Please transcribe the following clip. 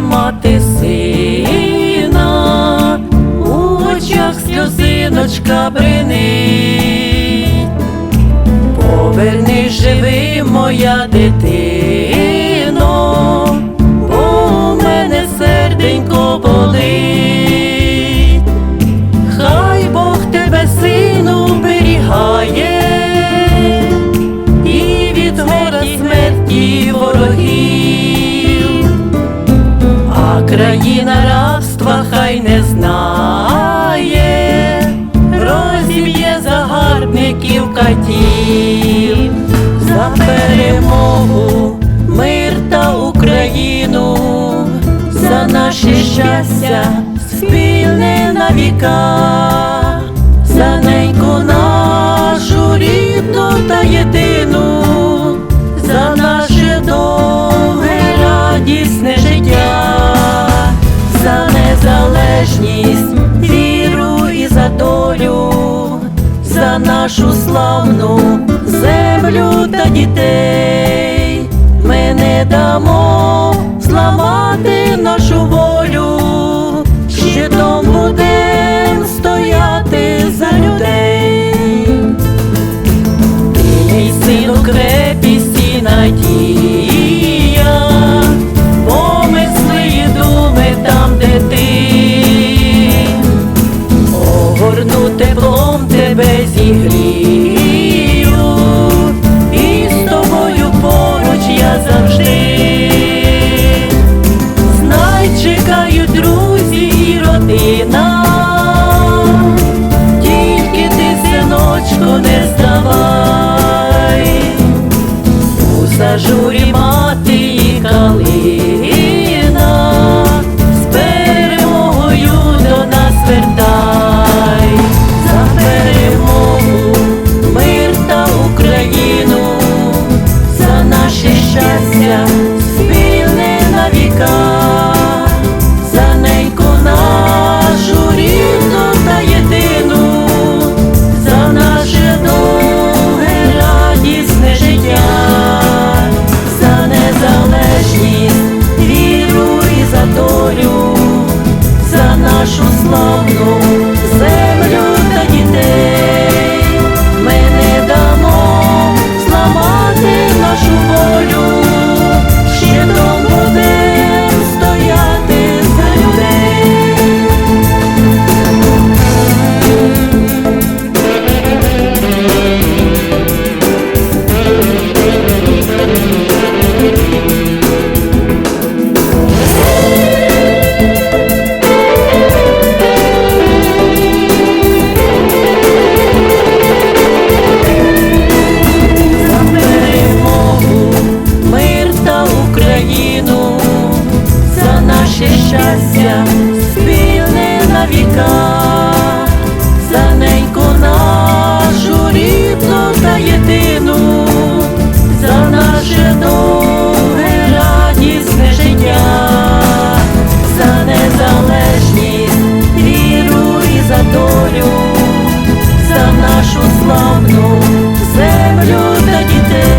мати сина, у очах сльозиночка бринить. Поверни живи, моя дитино, країна рабства хай не знає, розіб'є загарбників катів, за перемогу, мир та Україну, за наше щастя, спільне на віка, за неньку нашу рідну та єдину, нашу славну землю та дітей. Ми не дамо зламати нашу волю, щитом будем стояти за людей. Мій сину крепість і надія, помисли і думи там, де ти, огорну теплом тебе зігрію, нашу славну. наше щастя спільне на віка, за неньку нашу рідну та єдину, за наше довге радісне життя, за незалежність, віру і за долю, за нашу славну землю та дітей.